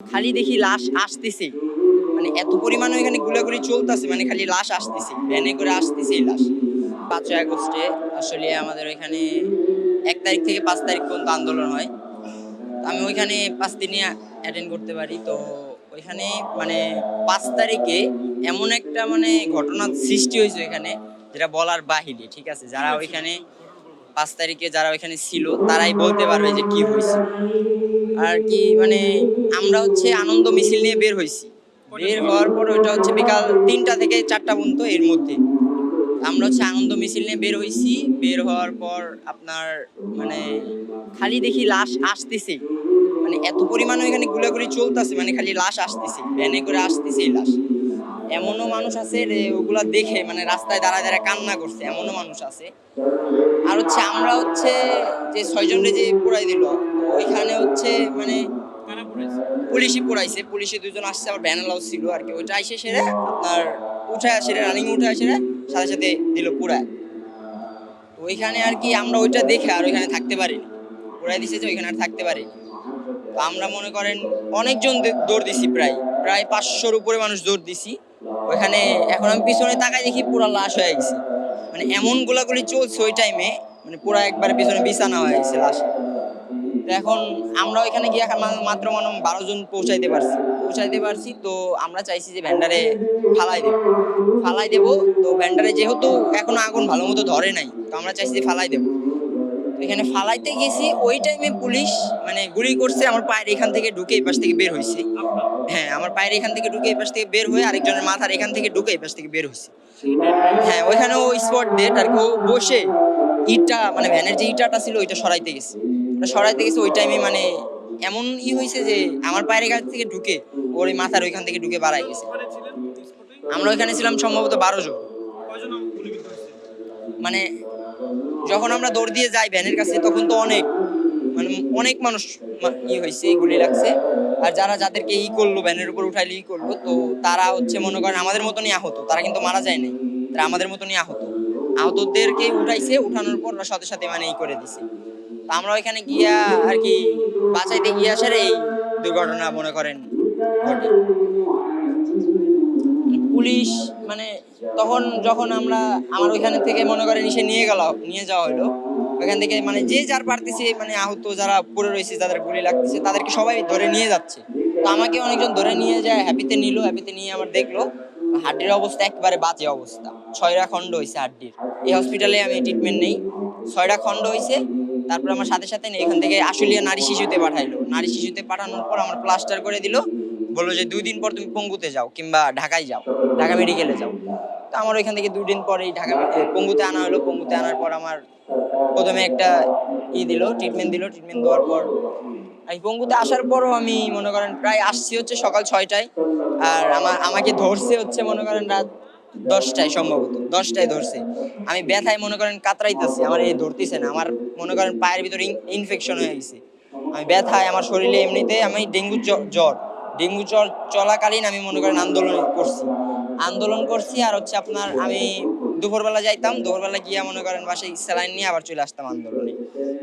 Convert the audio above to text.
খালি দেখি লাশ আসতেছে। মানে এত পরিমাণে এখানে গুলাগুলি চলতেছে মানে খালি লাশ আসতেছে, ভ্যানে করে আসতেছে লাশ। পাঁচই আগস্টে আসলে আমাদের ওইখানে এক তারিখ থেকে পাঁচ তারিখ পর্যন্ত আন্দোলন হয়। আমি ওইখানে পাঁচ দিনে অ্যাটেন্ড করতে পারি। তো ওইখানে মানে পাঁচ তারিখে এমন একটা মানে ঘটনা সৃষ্টি হয়েছে ওইখানে, যেটা বলার বাহিরে, ঠিক আছে? যারা ওইখানে পাঁচ তারিখে যারা ওইখানে ছিল তারাই বলতে পারবে যে কি হয়েছে। আর কি মানে আমরা হচ্ছে আনন্দ মিছিল নিয়ে বের হয়েছি। বের হওয়ার পর ওইটা হচ্ছে বিকাল তিনটা থেকে চারটা পর্যন্ত এর মধ্যে। আমরা হচ্ছে আনন্দ মিছিল নিয়ে বের হয়েছি। বের হওয়ার পর আপনার মানে খালি দেখি লাশ আসতেছে। মানে এত পরিমাণে এখানে গুলাগুলি চলতেছে মানে খালি লাশ আসতেছে। ভ্যানে করে আসতেছে লাশ। এমনও মানুষ আছে রে ওগুলা দেখে মানে রাস্তায় দাঁড়ায় দাঁড়ায় কান্না করছে এমনও মানুষ আছে। আর হচ্ছে আমরা হচ্ছে যে ছয়জনরে যে পুরাই দিল ওইখানে হচ্ছে মানে পুলিশই পুরাইছে পুলিশে দুজন আসছে আবার ভ্যানালাও ছিল আর কি। ওইটা আইসে সেরে আপনার উঠে সেরে রানিং উঠে সেরে সাথে সাথে দিল পুরায়। তো ওইখানে আর কি আমরা ওইটা দেখে আর ওইখানে থাকতে পারিনি। পুরাই দিছে যে ওইখানে আর থাকতে পারিনি। তো আমরা মনে করেন অনেকজন দৌড় দিছি প্রায়। প্রায় পাঁচশোর উপরে মানুষ জোর দিছি। ওইখানে এখন আমি পিছনে তাকাই দেখি পুরো লাশ হয়ে গেছে। মানে এমন গোলাগুলি চলছে ওই টাইমে মানে পুরো একবারে পিছনে বিছানা হয়ে গেছে লাশ। তো এখন আমরা ওইখানে গিয়ে এখন মাত্র মনে বারো জন পৌঁছাইতে পারছি। পৌঁছাইতে পারছি, তো আমরা চাইছি যে ভ্যান্ডারে ফালাই দেবো। ফালাই দেবো, তো ভ্যান্ডারে যেহেতু এখনও আগুন ভালো মতো ধরে নাই, তো আমরা চাইছি যে ফালাই দেবো। এখানে ফালাইতে গেছি, ওই টাইমে পুলিশ মানে গুলি করছে, আমার পায়ের এখান থেকে ঢুকে এই পাশ থেকে বের হয়েছে হ্যাঁ আমার পায়ের এখান থেকে ঢুকে এই পাশ থেকে বের হয়ে আরেকজনের মাথার এখান থেকে ঢুকে এই পাশ থেকে বের হয়েছে হ্যাঁ ওইখানে ও স্পট ডেট আর কি ও বসে ইটা মানে ভ্যানের যে ইটাটা ছিল, ওইটা সরাইতে গেছে। সরাইতে গেছে, ওই টাইমে মানে এমন ই হয়েছে যে, আমার পায়ের এখান থেকে ঢুকে ওর এই মাথার ওইখান থেকে ঢুকে বাড়াই গেছে। আমরা ওইখানে ছিলাম সম্ভবত বারো জন। মানে যখন আমরা দৌড় দিয়ে যাই ভ্যানের কাছে, তখন তো অনেক মানে অনেক মানুষ ই হয়েছে গুলি লাগছে। আর যারা যাদেরকে ই করল, ভ্যানের উপর উঠাইলে ই করল, তো তারা হচ্ছে মনে করেন আমাদের মতনই আহত। তারা কিন্তু মারা যায় নাই, তারা আমাদের মতনই আহত। আহতদেরকে উঠাইছে, উঠানোর পর সাথে সাথে মানে ই করে দিছে। তো আমরা ওইখানে গিয়া আর কি বাঁচাইতে গিয়ে আসার এই দুর্ঘটনা মনে করেন ঘটে। পুলিশ মানে তখন যখন আমরা আমার ওইখানে থেকে মনে করেন এসে নিয়ে গেল, নিয়ে যাওয়া হলো ওইখান থেকে মানে যে যার পারতেছে মানে আহত যারা পড়ে রয়েছে, যাদের গুলি লাগতেছে, তাদেরকে সবাই ধরে নিয়ে যাচ্ছে। তো আমাকে অনেকজন ধরে নিয়ে যায় হ্যাপিতে নিল হ্যাপিতে নিয়ে আমার দেখল, হাড্ডির অবস্থা একেবারে বাজে অবস্থা। ছয়টা খণ্ড হয়েছে হাড্ডির। এই হসপিটালে আমি ট্রিটমেন্ট নেই। ছয়টা খণ্ড হয়েছে তারপর আমার সাথে সাথে এখান থেকে আশুলিয়া নারী শিশুতে পাঠাইলো। নারী শিশুতে পাঠানোর পর আমার প্লাস্টার করে দিল বলল যে দুই দিন পর তুমি পঙ্গুতে যাও কিংবা ঢাকায় যাও, ঢাকা মেডিকেলে যাও। তো আমার ওইখান থেকে দুই দিন পরেই ঢাকা পঙ্গুতে আনা হলো। পঙ্গুতে আনার পর আমার প্রথমে একটা ই দিল ট্রিটমেন্ট দিল। ট্রিটমেন্ট দেওয়ার পর এই পঙ্গুতে আসার পরও আমি মনে করেন প্রায় আসছি হচ্ছে সকাল ছয়টায়। আর আমার, আমাকে ধরছে হচ্ছে মনে করেন রাত দশটায় সম্ভবত। দশটায় ধরছে। আমি ব্যথায় মনে করেন কাতরাইতেছি। আমার এই ধরতেছে না। আমার মনে করেন পায়ের ভিতরে ইনফেকশন হয়ে গেছে। আমি ব্যথায়, আমার শরীরে এমনিতে আমি ডেঙ্গু জ- জ্বর। ডেঙ্গু জ্বর চলাকালীন আমি মনে করেন আন্দোলন করছি। আন্দোলন করছি আর হচ্ছে আপনার আমি দুপুরবেলা যাইতাম, দুপুরবেলা গিয়ে মনে করেন বাসায় স্যালাইন নিয়ে আবার চলে আসতাম আন্দোলনে।